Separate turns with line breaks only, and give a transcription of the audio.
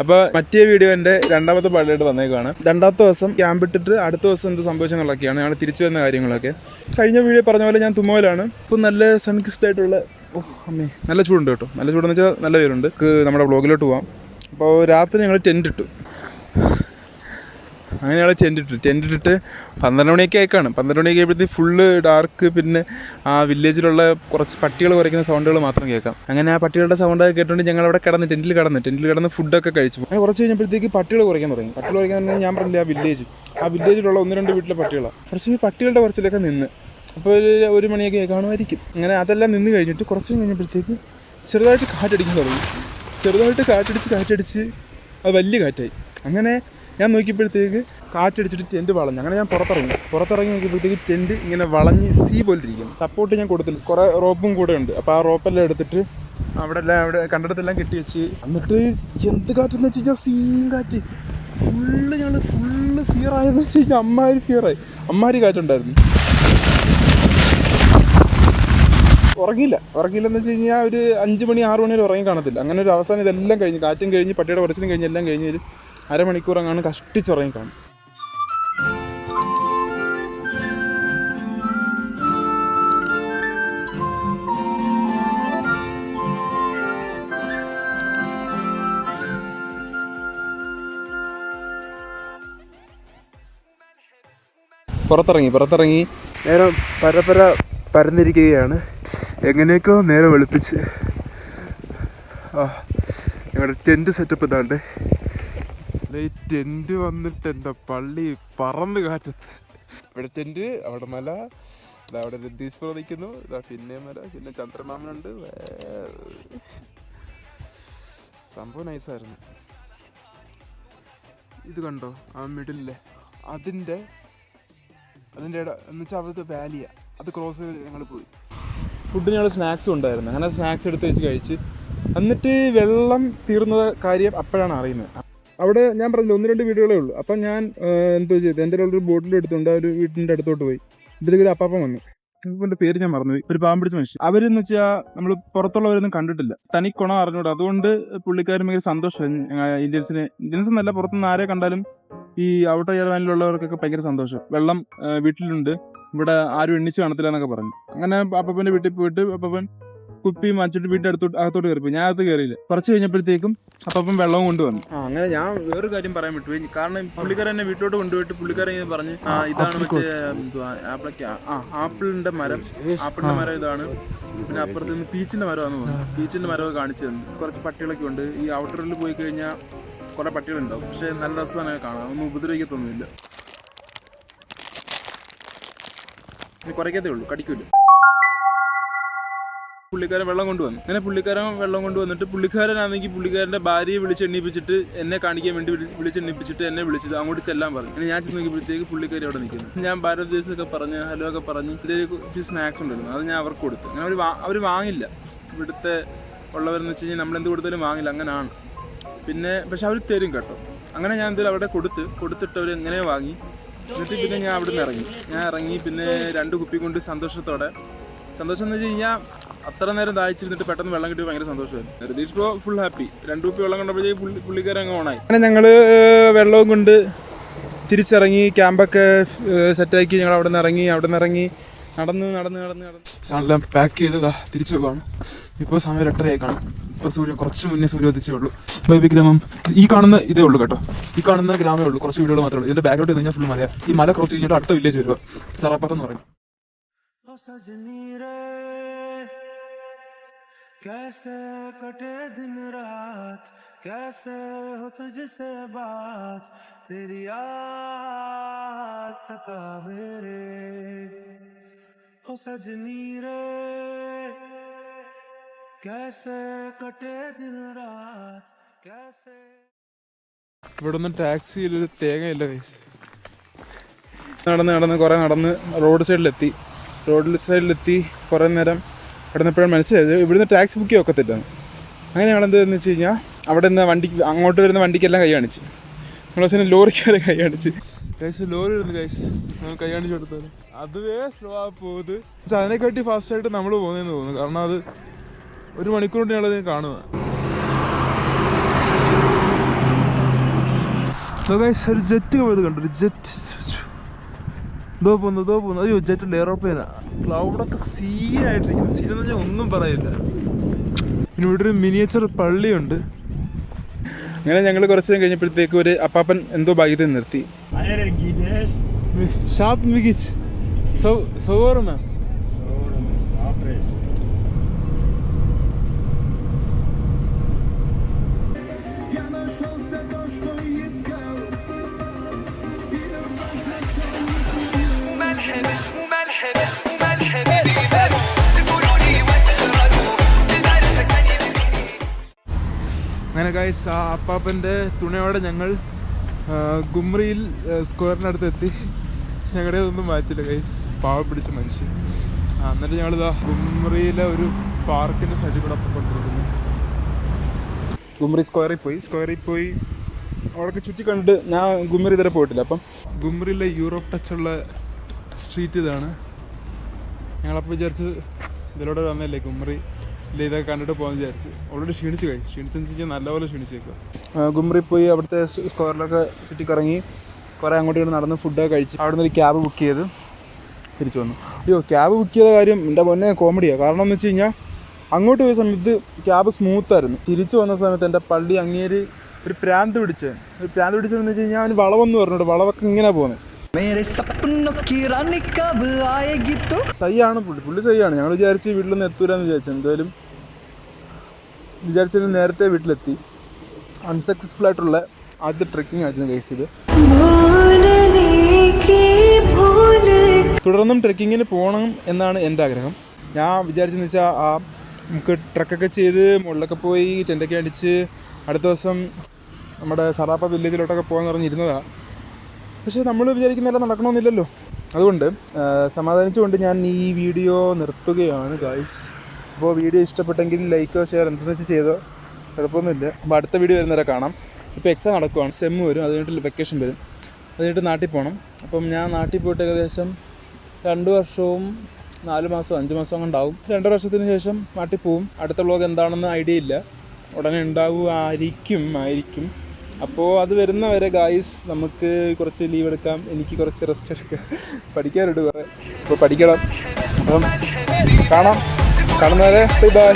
അപ്പോൾ മറ്റേ വീഡിയോ എന്റെ രണ്ടാമത്തെ പാടിലായിട്ട് വന്നേക്കാണ് രണ്ടാമത്തെ ദിവസം ക്യാമ്പ് ഇട്ടിട്ട് അടുത്ത ദിവസം എന്ത് സംഭവിച്ചെന്നുള്ളതൊക്കെയാണ് ഞങ്ങൾ തിരിച്ചു വന്ന കാര്യങ്ങളൊക്കെ. കഴിഞ്ഞ വീഡിയോ പറഞ്ഞ പോലെ ഞാൻ തുമ്മോലാണ് ഇപ്പൊ നല്ല സൺകിസ്ഡ് ആയിട്ടുള്ള ഓ അമ്മേ. നല്ല ചൂടുണ്ട് കേട്ടോ. നല്ല ചൂടെന്ന് വെച്ചാൽ നല്ല പേരുണ്ട് നമ്മുടെ ബ്ലോഗിലോട്ട് പോവാം. അപ്പോൾ രാത്രി ഞങ്ങൾ ടെന്റ് ഇട്ടു. അങ്ങനെ ഞങ്ങൾ ടെന്റ് ഇട്ടു. പന്ത്രണ്ട് മണിയൊക്കെ ആയിക്കാണ്. പന്ത്രണ്ട് മണിയൊക്കെ ആയപ്പോഴത്തേക്ക് ഫുള്ള് ഡാർക്ക് പിന്നെ ആ വില്ലേജിലുള്ള കുറച്ച് പട്ടികൾ കുറയ്ക്കുന്ന സൗണ്ടുകൾ മാത്രം കേൾക്കാം. അങ്ങനെ ആ പട്ടികളുടെ സൗണ്ട് കേട്ടുകൊണ്ട് ഞങ്ങൾ അവിടെ കിടന്ന് ടെന്റിൽ കിടന്ന് ടെന്റിൽ കിടന്ന് ഫുഡൊക്കെ കഴിച്ചു. അങ്ങനെ കുറച്ച് കഴിഞ്ഞപ്പോഴത്തേക്ക് പട്ടികൾ കുറയ്ക്കാൻ തുടങ്ങി. പട്ടികൾ കുറയ്ക്കാൻ ഞാൻ പറഞ്ഞില്ല ആ വില്ലേജ് ആ വില്ലേജിലുള്ള ഒന്ന് രണ്ട് വീട്ടിലെ പട്ടികളാണ് കുറച്ച് പട്ടികളുടെ കുറച്ചിലൊക്കെ നിന്ന്. അപ്പോൾ ഒരു ഒരു മണിയൊക്കെ കാണുമായിരിക്കും. അങ്ങനെ അതെല്ലാം നിന്ന് കഴിഞ്ഞിട്ട് കുറച്ച് കഴിഞ്ഞപ്പോഴത്തേക്ക് ചെറുതായിട്ട് കാറ്റടിക്കാൻ തുടങ്ങി. ചെറുതായിട്ട് കാറ്റടിച്ച് കാറ്റടിച്ച് അത് വലിയ കാറ്റായി. അങ്ങനെ ഞാൻ നോക്കിയപ്പോഴത്തേക്ക് കാറ്റടിച്ചിട്ട് ടെന്റ് വളഞ്ഞു. അങ്ങനെ ഞാൻ പുറത്തിറങ്ങി. പുറത്തിറങ്ങി നോക്കിയപ്പോഴത്തേക്ക് ടെന്റ് ഇങ്ങനെ വളഞ്ഞ് സീ പോലിരിക്കും സപ്പോർട്ട് ഞാൻ കൊടുത്തില്ല. കുറേ റോപ്പും കൂടെ ഉണ്ട്. അപ്പോൾ ആ റോപ്പെല്ലാം എടുത്തിട്ട് അവിടെ എല്ലാം അവിടെ കണ്ടിടത്തെല്ലാം കെട്ടി വെച്ച് എന്നിട്ട് എന്ത് കാറ്റെന്ന് വെച്ച് കഴിഞ്ഞാൽ സീൻ കാറ്റ്. ഫുള്ള് ഞങ്ങൾ ഫുള്ള് ഫിയർ ആയെന്ന് വെച്ച് കഴിഞ്ഞാൽ അമ്മാരി ഫിയറായി അമ്മാരി കാറ്റുണ്ടായിരുന്നു. ഉറങ്ങിയില്ല. ഉറങ്ങിയില്ലെന്ന് വെച്ച് കഴിഞ്ഞാൽ ഒരു അഞ്ച് മണി ആറ് മണി വരെ ഉറങ്ങി കാണത്തില്ല. അങ്ങനെ ഒരു അവസാനം ഇതെല്ലാം കഴിഞ്ഞ് കാറ്റും കഴിഞ്ഞ് പട്ടിയുടെ കുറച്ചിലും കഴിഞ്ഞ് എല്ലാം കഴിഞ്ഞ് ഒരു അരമണിക്കൂർ അങ്ങാണ് കഷ്ടിച്ചുറങ്ങി കാണും. പുറത്തിറങ്ങി പുറത്തിറങ്ങി. നേരം പരപര പരന്നിരിക്കുകയാണ്. എങ്ങനെയൊക്കെയോ നേരെ വെളുപ്പിച്ച്. ആ ഞങ്ങളുടെ ടെന്റ് സെറ്റപ്പ് ഇതാണ്ട്. ടെന്റ് വന്നിട്ട് എന്റെ പള്ളി പറന്ന് കാറ്റ്. ഇവിടെ ടെന്റ് അവിടെ മല അവിടെ രതീഷ് ഇതാ പിന്നെ മല പിന്നെ ചന്ദ്രമാമനുണ്ട്. സംഭവം നൈസായിരുന്നു ഇത് കണ്ടോ? ആ മിഡിലെ അതിന്റെ അതിന്റെ ഇട എന്ന് വെച്ചാൽ അവിടുത്തെ വാലിയ അത് ക്രോസ് ചെയ്ത് ഞങ്ങൾ പോയി. ഫുഡ് ഞങ്ങൾ സ്നാക്സ് ഉണ്ടായിരുന്നു അങ്ങനെ സ്നാക്സ് എടുത്ത് വെച്ച് കഴിച്ച്. എന്നിട്ട് വെള്ളം തീർന്ന കാര്യം അപ്പോഴാണ് അറിയുന്നത്. അവിടെ ഞാൻ പറഞ്ഞില്ല ഒന്ന് രണ്ട് വീടുകളേ ഉള്ളൂ. അപ്പം ഞാൻ എന്തോ ചെയ്തു? എന്റെ ഒരു ബോട്ടിൽ എടുത്തുകൊണ്ട് ആ ഒരു വീട്ടിന്റെ അടുത്തോട്ട് പോയി. എന്റെ ഒരു അപ്പം വന്നു. ഇവന്റെ പേര് ഞാൻ മറന്നു ഒരു പാമ്പ് പിടിച്ച മനുഷ്യൻ. അവരെന്ന് വെച്ചാൽ നമ്മൾ പുറത്തുള്ളവരൊന്നും കണ്ടിട്ടില്ല. തനി കുണ അറിഞ്ഞൂടാ. അതുകൊണ്ട് പുള്ളിക്കാരും ഭയങ്കര സന്തോഷം. ഇന്ത്യൻസിന് ഇന്ത്യൻസ് നല്ല പുറത്തുനിന്ന് ആരെ കണ്ടാലും ഈ ഔട്ടർ എയർലൈനിലുള്ളവർക്കൊക്കെ ഭയങ്കര സന്തോഷം. വെള്ളം വീട്ടിലുണ്ട്. ഇവിടെ ആരും എണ്ണിച്ച് കാണത്തില്ല എന്നൊക്കെ പറഞ്ഞു. അങ്ങനെ അപ്പപ്പന്റെ വീട്ടിൽ പോയിട്ട് അപ്പപ്പൻ കുപ്പി മാച്ചിട്ട് വീട്ടിൽ അടുത്തോട്ട് അകത്തോട്ട് കയറി പോയി ഞാൻ അകത്ത് കയറിയില്ല. കുറച്ച് കഴിഞ്ഞപ്പോഴത്തേക്കും അപ്പം വെള്ളവും കൊണ്ടുവന്നു. ആ അങ്ങനെ ഞാൻ വേറൊരു കാര്യം പറയാൻ വിട്ടുപോയി. കാരണം പുള്ളിക്കാരൻ എന്നെ വീട്ടിലോട്ട് കൊണ്ടുപോയിട്ട് പുള്ളിക്കാരൻ ഇങ്ങനെ പറഞ്ഞ് ഇതാണ് മറ്റേ ആപ്പിളൊക്കെ ആപ്പിളിന്റെ മരം. ആപ്പിളിന്റെ മരം ഇതാണ്. പിന്നെ അപ്പുറത്ത് നിന്ന് പീച്ചിന്റെ മരമാണെന്ന് തോന്നുന്നു. പീച്ചിന്റെ മരമൊക്കെ കാണിച്ചു തന്നു. കുറച്ച് പട്ടികളൊക്കെ ഉണ്ട്. ഈ ഔട്ടറിൽ പോയി കഴിഞ്ഞാൽ കുറെ പട്ടികളുണ്ടാവും. പക്ഷെ നല്ല രസമാണ് കാണാൻ. ഒന്നും ഉപദ്രവിക്കത്തൊന്നുമില്ല. കുറയ്ക്കത്തേ ഉള്ളൂ. കടിക്കൂല. പുള്ളിക്കാരൻ വെള്ളം കൊണ്ടുവന്നു. അങ്ങനെ പുള്ളിക്കാരൻ വെള്ളം കൊണ്ടുവന്നിട്ട് പുള്ളിക്കാരനാണെങ്കിൽ പുള്ളിക്കാരന്റെ ഭാര്യയെ വിളിച്ചെണ്ണിപ്പിച്ചിട്ട് എന്നെ കാണിക്കാൻ വേണ്ടി വിളി- വിളിച്ചെണ്ണിപ്പിച്ചിട്ട് എന്നെ വിളിച്ചത് അങ്ങോട്ട് ചെല്ലാൻ പറഞ്ഞു. ഞാൻ ചെന്ന് നോക്കിയപ്പോഴത്തേക്ക് പുള്ളിക്കാരി അവിടെ നിൽക്കുന്നു. ഞാൻ ഭാരത് ദേശമൊക്കെ പറഞ്ഞ് ഹലോ ഒക്കെ പറഞ്ഞ് ഇതിൽ സ്നാക്സ് ഉണ്ടായിരുന്നു അത് ഞാൻ അവർക്ക് കൊടുത്തു. അങ്ങനെ അവർ അവർ വാങ്ങില്ല. ഇവിടുത്തെ ഉള്ളവരെന്ന് വെച്ച് കഴിഞ്ഞാൽ നമ്മളെന്ത് കൊടുത്താലും വാങ്ങില്ല. അങ്ങനെയാണ് പിന്നെ പക്ഷെ അവർ തരും കേട്ടോ. അങ്ങനെ ഞാൻ എന്തായാലും അവിടെ കൊടുത്ത് കൊടുത്തിട്ട് അവർ എങ്ങനെ വാങ്ങി. എന്നിട്ട് പിന്നെ ഞാൻ അവിടെ നിന്ന് ഇറങ്ങി. ഞാൻ ഇറങ്ങി പിന്നെ രണ്ട് കുപ്പി കൊണ്ട് സന്തോഷത്തോടെ. സന്തോഷം എന്ന് വെച്ച് കഴിഞ്ഞാൽ അത്ര നേരം ദാഹിച്ചിരുന്നിട്ട് പെട്ടെന്ന് വെള്ളം കിട്ടി ഭയങ്കര സന്തോഷമായിരുന്നു. രതീഷ് ബ്രോ ഫുൾ ഹാപ്പി രണ്ടു കുപ്പി വെള്ളം കണ്ടപ്പോഴേക്ക് പുള്ളി പുള്ളിക്കാരൻ അങ്ങ് ഓണായി. അങ്ങനെ ഞങ്ങൾ വെള്ളവും കൊണ്ട് തിരിച്ചിറങ്ങി ക്യാമ്പൊക്കെ സെറ്റാക്കി ഞങ്ങൾ അവിടെ നിന്ന് ഇറങ്ങി അവിടെ നിന്ന് ഇറങ്ങി നടന്ന് നടന്ന് നടന്ന് നടന്ന്. എല്ലാം പാക്ക് ചെയ്ത് തിരിച്ചു പോകണം ഇപ്പോൾ സമയം എട്ടരയായി കാണും. ഇപ്പോൾ സൂര്യ കുറച്ച് മുന്നേ സൂര്യ ഉദിച്ചേ ഉള്ളൂ. ബൈബി ഗ്രാമം ഈ കാണുന്ന ഇതേ ഉള്ളൂ കേട്ടോ. ഈ കാണുന്ന ഗ്രാമേ ഉള്ളൂ. കുറച്ച് വീടുകൾ മാത്രമേ ഉള്ളൂ. ഇതിന്റെ ബാക്ക്ഗ്രൗണ്ട് കഴിഞ്ഞാൽ ഫുൾ മലയാ. ഈ മല ക്രോസ് കഴിഞ്ഞിട്ട് അടുത്ത വില്ലേജ് വരുമ്പോൾ ചറപ്പാത്തെന്ന് പറയും.
कैसे कटे दिन रात कैसे हो तुझसे बात तेरी याद सता मेरे ओ सजनी रे कैसे कटे दिन रात कैसे
ഇവിടെ ഒന്നും ടാക്സിയിൽ ഒരു തേങ്ങയില്ല കൈസ് നടന്ന് നടന്ന് കുറേ നടന്ന് റോഡ് സൈഡിലെത്തി റോഡ് സൈഡിലെത്തി കുറേ നേരം അവിടെ നിന്നപ്പോഴാണ് മനസ്സിലായത്. ഇവിടുന്ന് ടാക്സി ബുക്ക് ചെയ്യൊക്കെ ഒക്കത്തില്ല അങ്ങനെ ഞങ്ങൾ എന്താണെന്ന് വെച്ച് കഴിഞ്ഞാൽ അവിടെ നിന്ന് വണ്ടിക്ക് അങ്ങോട്ട് വരുന്ന വണ്ടിക്കെല്ലാം കൈ കാണിച്ച്. നമ്മളെ അവസാനം ലോറിക്ക് വരെ കൈ കാണിച്ച്. കൈസ് ലോറി വരുന്നു കൈസ് കൈ കാണിച്ച് കൊടുത്താൽ അതുവേ സ്ലോ ആ പോകുന്നത് അതിനെക്കാട്ടി ഫാസ്റ്റായിട്ട് നമ്മൾ പോകുന്നതെന്ന് തോന്നുന്നു. കാരണം അത് ഒരു മണിക്കൂർ കൊണ്ട് ഞങ്ങളത് കാണുക ഒരു ജെറ്റ് പോയത് കണ്ടു. ഒരു ജെറ്റ് ഇതോ പോകുന്നു ഇതോ പോകുന്നു അയ്യോ ജെറ്റ് എയറോപ്ലെയിനാ ക്ലൗഡൊക്കെ സീനായിട്ടിരിക്കുന്നു. സീൻ എന്ന് പറഞ്ഞാൽ ഒന്നും പറയില്ല. പിന്നെ ഇവിടെ ഒരു മിനിയേച്ചർ പള്ളിയുണ്ട്. അങ്ങനെ ഞങ്ങൾ കുറച്ച് നേരം കഴിഞ്ഞപ്പോഴത്തേക്ക് ഒരു അപ്പാപ്പൻ എന്തോ ഭാഗ്യത്തിൽ നിർത്തി. ഷാപ്പ് മികിച്ച്. സൗ സൗകര്യമാ അങ്ങനെ ഗൈസ് ആ അപ്പാപ്പന്റെ തുണയോടെ ഞങ്ങൾ ഗുമ്രിയിൽ സ്ക്വയറിനടുത്ത് എത്തി. ഞങ്ങളുടെ ഒന്നും വായിച്ചില്ല ഗൈസ് പാവ പിടിച്ച മനുഷ്യൻ. എന്നിട്ട് ഞങ്ങളിതാ ഗുമ്രിയിലെ ഒരു പാർക്കിന്റെ സൈഡിൽ കൂടെ അപ്പം കൊണ്ടിരിക്കുന്നു. ഗുമ്രി സ്ക്വയറിൽ പോയി. സ്ക്വയറിൽ പോയി അവിടെയൊക്കെ ചുറ്റി കണ്ട് ഞാൻ ഗുമ്രി ഇതുവരെ പോയിട്ടില്ല. അപ്പം ഗുമ്രിയിലെ യൂറോപ്പ് ടച്ചുള്ള സ്ട്രീറ്റ് ഇതാണ്. ഞങ്ങളപ്പോൾ വിചാരിച്ച് ഇതിലൂടെ വന്നല്ലേ കുമറി ഇല്ല ഇതൊക്കെ കണ്ടിട്ട് പോകാൻ വിചാരിച്ച്. ഓൾറെഡി ക്ഷീണിച്ച് കഴിഞ്ഞു ക്ഷീണിച്ചെന്ന് വെച്ചാൽ നല്ലപോലെ ക്ഷീണിച്ചേക്കുക ഗുമ്രി പോയി അവിടുത്തെ സ്ക്വയറിലൊക്കെ ചുറ്റിക്കറങ്ങി കുറേ അങ്ങോട്ട് ഇങ്ങോട്ട് നടന്ന് ഫുഡൊക്കെ കഴിച്ച് അവിടെ നിന്ന് ഒരു ക്യാബ് ബുക്ക് ചെയ്ത് തിരിച്ചു വന്നു. അയ്യോ ക്യാബ് ബുക്ക് ചെയ്ത കാര്യം എന്റെ പൊന്നെ കോമഡിയാണ് കാരണം എന്ന് വെച്ച് കഴിഞ്ഞാൽ അങ്ങോട്ട് പോയ സമയത്ത് ക്യാബ് സ്മൂത്തായിരുന്നു തിരിച്ചു വന്ന സമയത്ത് എന്റെ പള്ളി അങ്ങേര് ഒരു പ്രാന്ത് പിടിച്ച് ഒരു പ്രാന്ത് പിടിച്ചതെന്ന് വെച്ച് കഴിഞ്ഞാൽ അവന് വളവെന്ന് പറഞ്ഞിട്ട് വളവൊക്കെ ഇങ്ങനെ പോകുന്നത് സൈയാണ് പുള്ളി. പുള്ളി സൈയാണ്. ഞങ്ങൾ വിചാരിച്ച് വീട്ടിൽ നിന്ന് എത്തൂലെന്ന് വിചാരിച്ചു. എന്തായാലും വിചാരിച്ചതിന് നേരത്തെ വീട്ടിലെത്തി. അൺസക്സസ്ഫുൾ ആയിട്ടുള്ള ആദ്യത്തെ ട്രെക്കിംഗ് ആയിരുന്നു ഇത്. തുടർന്നും ട്രക്കിങ്ങിന് പോകണം എന്നാണ് എന്റെ ആഗ്രഹം. ഞാൻ വിചാരിച്ചെന്ന് വെച്ചാൽ ആ നമുക്ക് ട്രക്കൊക്കെ ചെയ്ത് മുകളിലൊക്കെ പോയി ടെന്റൊക്കെ അടിച്ച് അടുത്ത ദിവസം നമ്മുടെ സറാപ്പ വില്ലേജിലോട്ടൊക്കെ പോകാൻ പറഞ്ഞിരുന്നതാണ് പക്ഷേ നമ്മൾ വിചാരിക്കുന്നതെല്ലാം നടക്കണമെന്നില്ലല്ലോ. അതുകൊണ്ട് സമാധാനിച്ചുകൊണ്ട് ഞാൻ ഈ വീഡിയോ നിർത്തുകയാണ് ഗായ്സ് അപ്പോൾ വീഡിയോ ഇഷ്ടപ്പെട്ടെങ്കിൽ ലൈക്കോ ഷെയർ എന്തെന്ന് വെച്ച് ചെയ്തോ. കുഴപ്പമൊന്നുമില്ല. അപ്പോൾ അടുത്ത വീഡിയോ വരുന്നവരെ കാണാം. ഇപ്പോൾ എക്സാം നടക്കുവാണ്. സെമ്മ് വരും. അതുകഴിഞ്ഞിട്ട് വെക്കേഷൻ വരും. അതുകഴിഞ്ഞിട്ട് നാട്ടിൽ പോകണം. അപ്പം ഞാൻ നാട്ടിൽ പോയിട്ട് ഏകദേശം രണ്ട് വർഷവും നാല് മാസം അഞ്ച് മാസം ഉണ്ടാവും. രണ്ടര വർഷത്തിന് ശേഷം നാട്ടിൽ പോവും. അടുത്ത വ്ളോഗ് എന്താണെന്ന് ഐഡിയ ഇല്ല. ഉടനെ ഉണ്ടാവുമായിരിക്കും ആയിരിക്കും. അപ്പോൾ അത് വരുന്നവരെ ഗായ്സ് നമുക്ക് കുറച്ച് ലീവ് എടുക്കാം. എനിക്ക് കുറച്ച് റെസ്റ്റ് എടുക്കാം. പഠിക്കാറുണ്ട് കുറേ. അപ്പോൾ പഠിക്കണം. അപ്പം കാണാം. കാണുന്നവരെ ബൈ ബൈ.